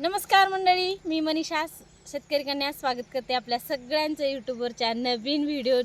नमस्कार मंडळी मी मनीषा. शेतकरी कन्या स्वागत करते आपल्या सगळ्यांचं यूट्यूबवरच्या नवीन व्हिडिओ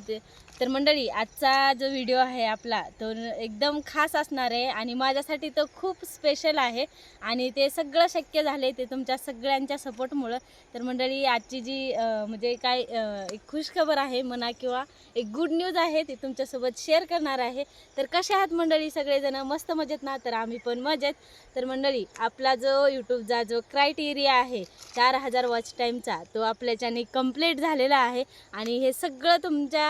तर मंडळी आजचा जो व्हिडिओ आहे आपला तो एकदम खास असणार आहे आणि माझ्यासाठी तो खूप स्पेशल आहे आणि ते सगळं शक्य झाले ते तुमच्या सगळ्यांच्या सपोर्टमुळं तर मंडळी आजची जी म्हणजे काय एक खुशखबर आहे म्हणा किंवा एक गुड न्यूज आहे ती तुमच्यासोबत शेअर करणार आहे. तर कशा आहात मंडळी? सगळेजण मस्त मजेत ना? तर आम्ही पण मजेत. तर मंडळी आपला जो यूट्यूबचा जो क्रायटेरिया आहे चार हजार वॉच टाईमचा तो आपल्याच्याने कंप्लीट झालेला आहे आणि हे सगळं तुमच्या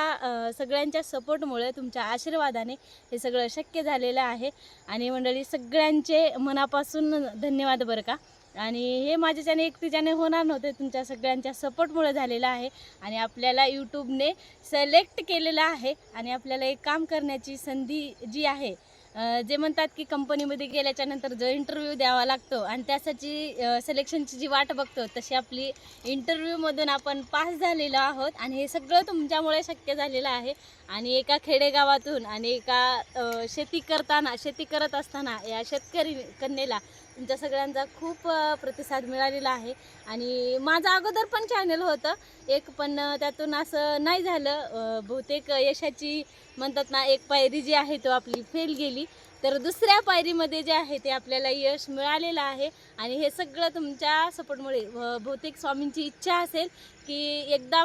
सगळ्यांच्या सपोर्टमुळे तुमच्या आशीर्वादाने हे सगळं शक्य झालेलं आहे. आणि मंडळी सगळ्यांचे मनापासून धन्यवाद बरं का? आणि हे माझ्याच्याने एकटीच्याने होणार नव्हते तुमच्या सगळ्यांच्या सपोर्टमुळे झालेलं आहे. आणि आपल्याला यूट्यूबने सिलेक्ट केलेलं आहे. आणि आपल्याला एक काम करण्याची संधी जी आहे जे म्हणतात की कंपनीमध्ये गेल्याच्यानंतर जो इंटरव्ह्यू द्यावा लागतो आणि त्यासाठी सिलेक्शनची जी वाट बघतो तशी आपली इंटरव्ह्यूमधून आपण पास झालेलो आहोत आणि हे सगळं तुमच्यामुळे शक्य झालेलं आहे. आणि एका खेडेगावातून आणि एका शेती करताना शेती करत असताना या शेतकरी कन्येला तुमच्या सगळ्यांचा खूप प्रतिसाद मिळालेला आहे. आणि माझं अगोदर पण चॅनल होतं. एक पण त्यातून असं नाही झालं. बहुतेक यशाची म्हणतात ना एक पायरी जी आहे तो आपली फेल गेली. तर दुसऱ्या पायरीमध्ये जे आहे ते आपल्याला यश मिळालेलं आहे. आणि हे सगळं तुमच्या सपोर्टमुळे बहुतेक स्वामींची इच्छा असेल की एकदा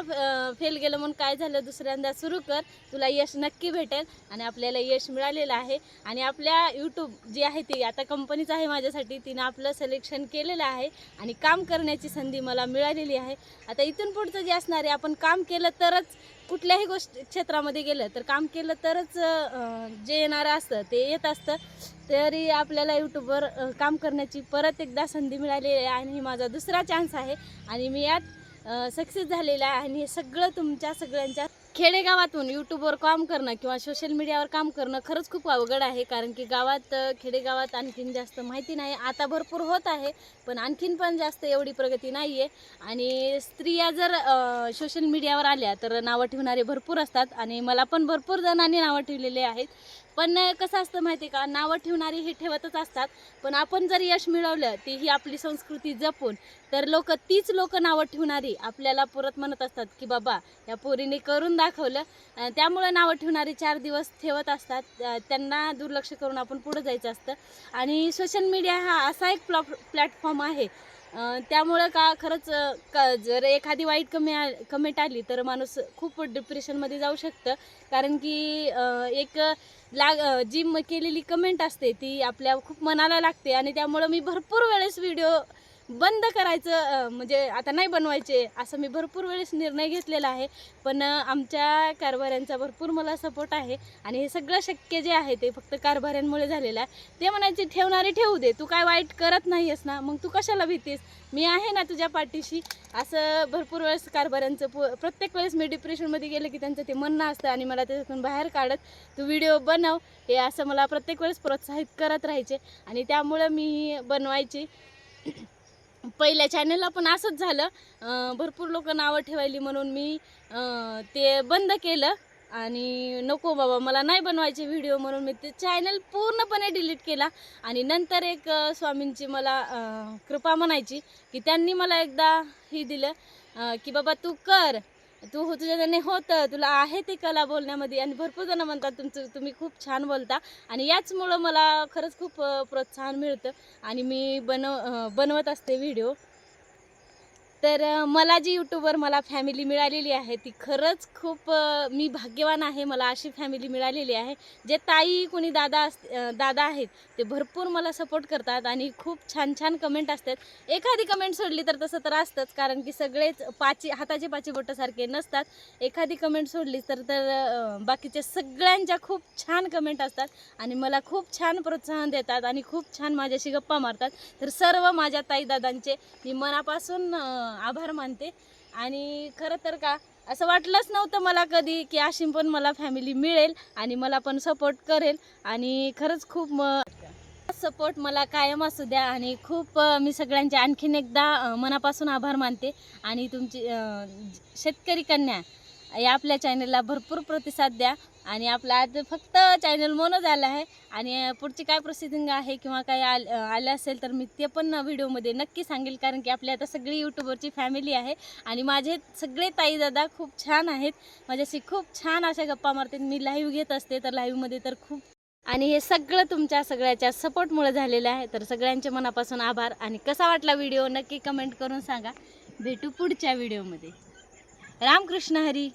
फेल गेलं म्हणून काय झालं दुसऱ्यांदा सुरू कर तुला यश नक्की भेटेल आणि आपल्याला यश मिळालेलं आहे. आणि आपल्या यूट्यूब जी आहे ती आता कंपनीच आहे माझ्यासाठी तिनं आपलं सिलेक्शन केलेलं आहे आणि काम करण्याची संधी मला मिळालेली आहे. आता इथून पुढचं जे असणार आहे आपण काम केलं तरच कुठल्याही गोष्ट क्षेत्रामध्ये गेलं तर काम केलं तरच जे येणारं असतं ते येत असतं. तरी आपल्याला यूट्यूबवर काम करण्याची परत एकदा संधी मिळालेली आहे आणि ही माझा दुसरा चान्स आहे. आणि मी यात सक्सेस झालेला आहे आणि हे सगळं तुमच्या सगळ्यांच्या खेडेगावातून यूट्यूबवर काम करणं किंवा सोशल मीडियावर काम करणं खरंच खूप अवघड आहे. कारण की गावात खेडेगावात आणखीन जास्त माहिती नाही. आता भरपूर होत आहे पण आणखीन पण जास्त एवढी प्रगती नाही आहे आणि स्त्रिया जर सोशल मीडियावर आल्या तर नावं ठेवणारे भरपूर असतात. आणि मला पण भरपूर जणांनी नावं ठेवलेले आहेत. पण कसं असतं माहिती आहे का? नावं ठेवणारी हे ठेवतच असतात. पण आपण जर यश मिळवलं ती ही आपली संस्कृती जपून तर लोक तीच लोक नावं ठेवणारी आपल्याला परत म्हणत असतात की बाबा या पोरीने करून दाखवलं. त्यामुळं नावं ठेवणारी चार दिवस ठेवत असतात. त्यांना दुर्लक्ष करून आपण पुढं जायचं असतं. आणि सोशल मीडिया हा असा एक प्लॉ प्लॅटफॉर्म आहे त्यामुळं का खरंच क जर एखादी वाईट कमी कमेंट आली तर माणूस खूप डिप्रेशनमध्ये जाऊ शकतं. कारण की एक लाग जी केलेली कमेंट असते ती आपल्या खूप मनाला लागते आणि त्यामुळं मी भरपूर वेळेस व्हिडिओ बंद करायचं म्हणजे आता नाही बनवायचे असं मी भरपूर वेळेस निर्णय घेतलेला आहे. पण आमच्या कारभाऱ्यांचा भरपूर मला सपोर्ट आहे आणि हे सगळं शक्य जे आहे ते फक्त कारभाऱ्यांमुळे झालेलं आहे. ते म्हणायचे ठेवणारे ठेवू दे तू काय वाईट करत नाही आहेस ना मग तू कशाला भीतीस? मी आहे ना तुझ्या पाठीशी. असं भरपूर वेळेस कारभाऱ्यांचं पु प्रत्येक वेळेस मी डिप्रेशनमध्ये गेले की त्यांचं ते म्हणणं असतं आणि मला त्याच्यातून बाहेर काढत तू व्हिडिओ बनव. हे असं मला प्रत्येक वेळेस प्रोत्साहित करत राहायचे आणि त्यामुळं मी बनवायची. पहिल्या चॅनलला पण असंच झालं. भरपूर लोक नावं ठेवायली म्हणून मी ते बंद केलं. आणि नको बाबा मला नाही बनवायचे व्हिडिओ म्हणून मी ते चॅनल पूर्णपणे डिलीट केला. आणि नंतर एक स्वामींची मला कृपा म्हणायची की त्यांनी मला एकदा ही दिलं की बाबा तू कर. तू हो तुझ्याने होतं तुला आहे ती कला बोलण्यामध्ये आणि भरपूर जण म्हणतात तुमचं तुम्ही खूप छान बोलता. आणि याचमुळं मला खरंच खूप प्रोत्साहन मिळतं. आणि मी बनव बनवत असते व्हिडिओ तर मला जी यूट्यूबवर मला फॅमिली मिळालेली आहे ती खरंच खूप मी भाग्यवान आहे मला अशी फॅमिली मिळालेली आहे. जे ताई कोणी दादा अस दादा आहेत ते भरपूर मला सपोर्ट करतात आणि खूप छान छान कमेंट असतात. एखादी कमेंट सोडली तर तसं तर असतंच कारण की सगळेच पाची हाताचे पाची बोटासारखे नसतात. एखादी कमेंट सोडली तर तर बाकीच्या सगळ्यांच्या खूप छान कमेंट असतात आणि मला खूप छान प्रोत्साहन देतात आणि खूप छान माझ्याशी गप्पा मारतात. तर सर्व माझ्या ताई दादांचे मी मनापासून आभार मानते. आणि खरं तर का असं वाटलंच नव्हतं मला कधी की अशी पण मला फॅमिली मिळेल आणि मला पण सपोर्ट करेल. आणि खरंच खूप म सपोर्ट मला कायम असू द्या आणि खूप मी सगळ्यांचे आणखीन एकदा मनापासून आभार मानते. आणि तुमची शेतकरी कन्या या आपल्या चॅनलला भरपूर प्रतिसाद द्या. आणि आपला आज फक्त चॅनल मोनो झालं आहे. आणि पुढची काय प्रोसिडिंग आहे किंवा काय आल आलं असेल तर मी ते पण व्हिडिओमध्ये नक्की सांगेल. कारण की आपली आता सगळी यूट्यूबरची फॅमिली आहे. आणि माझे सगळे ताई दादा खूप छान आहेत. माझ्याशी खूप छान अशा गप्पा मारतात. मी लाईव्ह घेत असते तर लाईव्हमध्ये तर खूप. आणि हे सगळं तुमच्या सगळ्याच्या सपोर्टमुळे झालेलं आहे. तर सगळ्यांचे मनापासून आभार. आणि कसा वाटला व्हिडिओ नक्की कमेंट करून सांगा. भेटू पुढच्या व्हिडिओमध्ये રામકૃષ્ણ હરી